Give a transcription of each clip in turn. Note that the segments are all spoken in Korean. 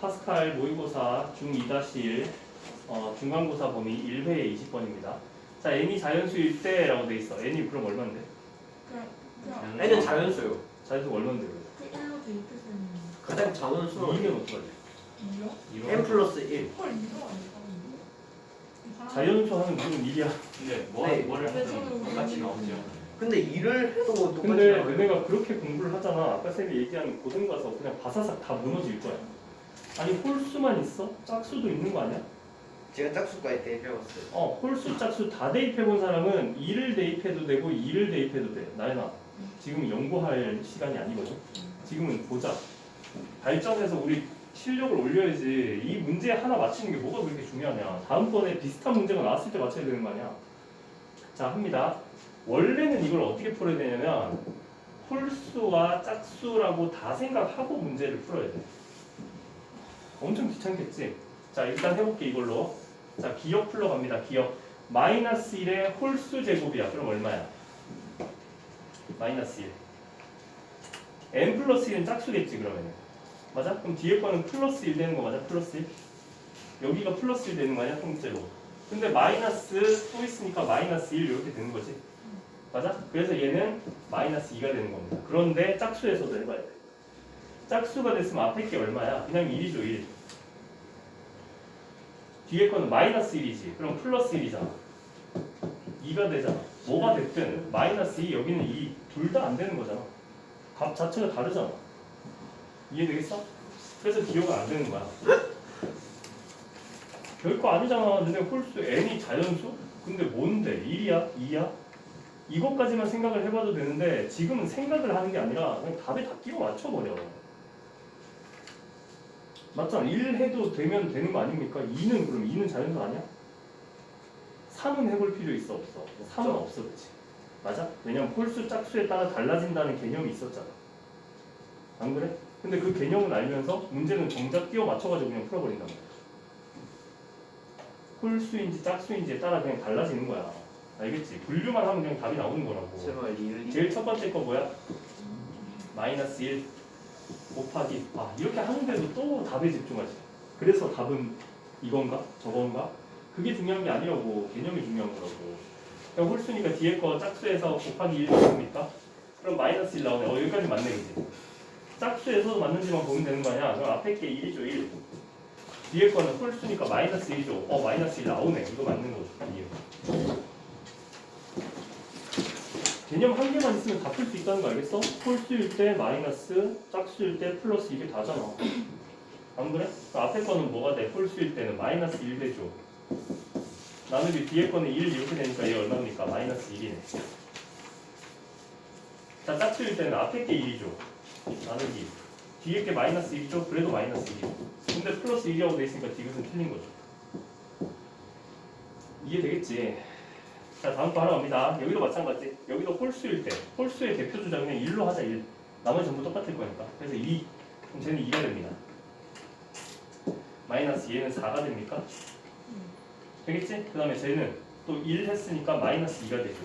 파스칼 모의고사 중2-1 어, 중간고사 범위 1회의 20번입니다. 자, n이 자연수일 때라고 돼 있어. n이 그럼 얼마인데? 그냥 그냥 애는 자연수요. 자연수가 얼마인데? 그래? 그 1로 대입해서 있는 가장 작은 수는 이면 어떡하지? 이요? n 플러스 1. 헐 이거 아니야? 자연수 하면 무슨 일이야? 근데 뭐 네. 뭐를 하든 똑같이 모르겠는데. 나오죠. 근데 일을 해도 똑같이 근데 나와요. 너네가 그렇게 공부를 하잖아. 아까 쌤이 얘기한 고등 가서 그냥 바사삭 다 무너질 거야. 아니 홀수만 있어? 짝수도 있는 거 아니야? 제가 짝수까지 대입해봤어요. 어, 홀수 짝수 다 대입해 본 사람은 2를 대입해도 되고 2를 대입해도 돼. 나연아, 지금 연구할 시간이 아니거든. 지금은 보자. 발전해서 우리 실력을 올려야지. 이 문제 하나 맞히는 게 뭐가 그렇게 중요하냐. 다음번에 비슷한 문제가 나왔을 때 맞춰야 되는 거 아니야. 자, 합니다. 원래는 이걸 어떻게 풀어야 되냐면 홀수와 짝수라고 다 생각하고 문제를 풀어야 돼. 엄청 귀찮겠지? 자, 일단 해볼게 이걸로. 자, 기억 풀러 갑니다. 기억. 마이너스 1의 홀수 제곱이야. 그럼 얼마야? 마이너스 1. n 플러스 1은 짝수겠지 그러면은. 맞아? 그럼 뒤에 거는 플러스 1 되는 거 맞아? 플러스 1? 여기가 플러스 1 되는 거 아니야? 통째로. 근데 마이너스 또 있으니까 마이너스 1 이렇게 되는 거지. 맞아? 그래서 얘는 마이너스 2가 되는 겁니다. 그런데 짝수에서도 해봐야 돼. 짝수가 됐으면 앞에 게 얼마야? 그냥 1이죠 1. 뒤에 거는 마이너스 1이지. 그럼 플러스 1이잖아. 2가 되잖아. 뭐가 됐든 마이너스 2 여기는 2 둘 다 안 되는 거잖아. 값 자체가 다르잖아. 이해되겠어? 그래서 기호가 안 되는 거야. 별거 아니잖아. 너네 홀수 n이 자연수? 근데 뭔데? 1이야? 2야? 이것까지만 생각을 해봐도 되는데 지금은 생각을 하는 게 아니라 그냥 답에 다 끼워 맞춰버려. 맞잖아. 1 해도 되면 되는 거 아닙니까? 2는 그럼 2는 자연수 아니야? 3은 해볼 필요 있어 없어? 3은 없어 그치? 맞아? 왜냐면 홀수 짝수에 따라 달라진다는 개념이 있었잖아. 안 그래? 근데 그 개념을 알면서 문제는 정작 끼워 맞춰가지고 그냥 풀어버린단 말이야. 홀수인지 짝수인지에 따라 그냥 달라지는 거야. 알겠지? 분류만 하면 그냥 답이 나오는 거라고. 제발 일. 제일 첫 번째 거 뭐야? 마이너스 1 곱하기 아 이렇게 하는데도 또 답에 집중하지 그래서 답은 이건가? 저건가? 그게 중요한 게 아니라고 개념이 중요한 거라고 그냥 홀수니까 뒤에 거 짝수에서 곱하기 1 나옵니까? 그럼 마이너스 1 나오네 어 여기까지 맞네 그지? 짝수에서도 맞는지만 보면 되는 거 아니야 그럼 앞에 게 1이죠 1 뒤에 거는 홀수니까 마이너스 1이죠 어 마이너스 1 나오네 이거 맞는 거죠 이해 개념 한 개만 있으면 다 풀 수 있다는 거 알겠어? 홀수일 때 마이너스, 짝수일 때 플러스 이게 다잖아. 안 그래? 그 앞에 거는 뭐가 돼? 홀수일 때는 마이너스 1 되죠. 나누기 뒤에 거는 1 이렇게 되니까 얘 얼마입니까? 마이너스 1이네. 자, 짝수일 때는 앞에 게 1이죠. 나누기. 뒤에 게 마이너스 1이죠? 그래도 마이너스 1이죠. 근데 플러스 1이라고 돼 있으니까 디귿은 틀린 거죠. 이해되겠지? 자 다음 거 하나 갑니다. 여기도 마찬가지. 여기도 홀수일 때 홀수의 대표 그냥 1로 하자 1. 나머지 전부 똑같을 거니까. 그래서 2. 그럼 쟤는 2가 됩니다. 마이너스 얘는 4가 됩니까? 되겠지? 그 다음에 쟤는 또 1 했으니까 마이너스 2가 되죠.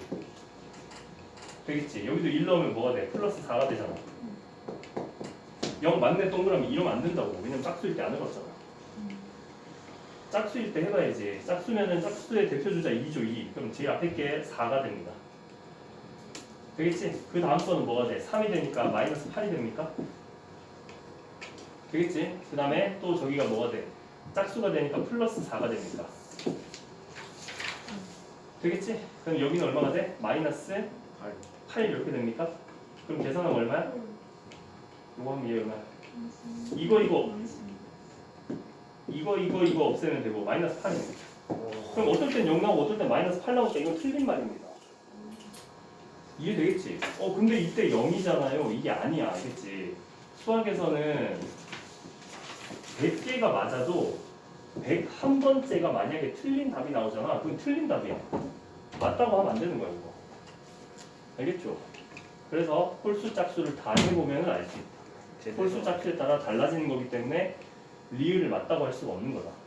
되겠지? 여기도 1 넣으면 뭐가 돼? 플러스 4가 되잖아. 0 맞네 동그라미 이러면 안 된다고. 왜냐면 짝수일 때 안 해봤잖아. 짝수일 때 해봐야지. 짝수면은 짝수의 대표 주자 2죠 2. 그럼 제일 앞에 게 4가 됩니다. 되겠지? 그 다음 거는 뭐가 돼? 3이 되니까 마이너스 8이 됩니까? 되겠지? 그 다음에 또 저기가 뭐가 돼? 짝수가 되니까 플러스 4가 됩니까? 되겠지? 그럼 여기는 얼마가 돼? 마이너스 8 이렇게 됩니까? 그럼 계산하면 얼마야? 이거 하면 얘 얼마야? 이거 이거 이거 이거 이거 없애면 되고 마이너스 8입니다. 그럼 어떨 땐 0 나오고 어떨 땐 마이너스 8 나오니까 이건 틀린 말입니다. 이해되겠지? 어 근데 이때 0이잖아요. 이게 아니야. 알겠지? 수학에서는 100개가 맞아도 101번째가 만약에 틀린 답이 나오잖아. 그건 틀린 답이야. 맞다고 하면 안 되는 거야, 이거. 알겠죠? 그래서 홀수 짝수를 다 해보면 알 수 있다. 홀수 짝수에 따라 달라지는 거기 때문에 리을을 맞다고 할 수가 없는 거다.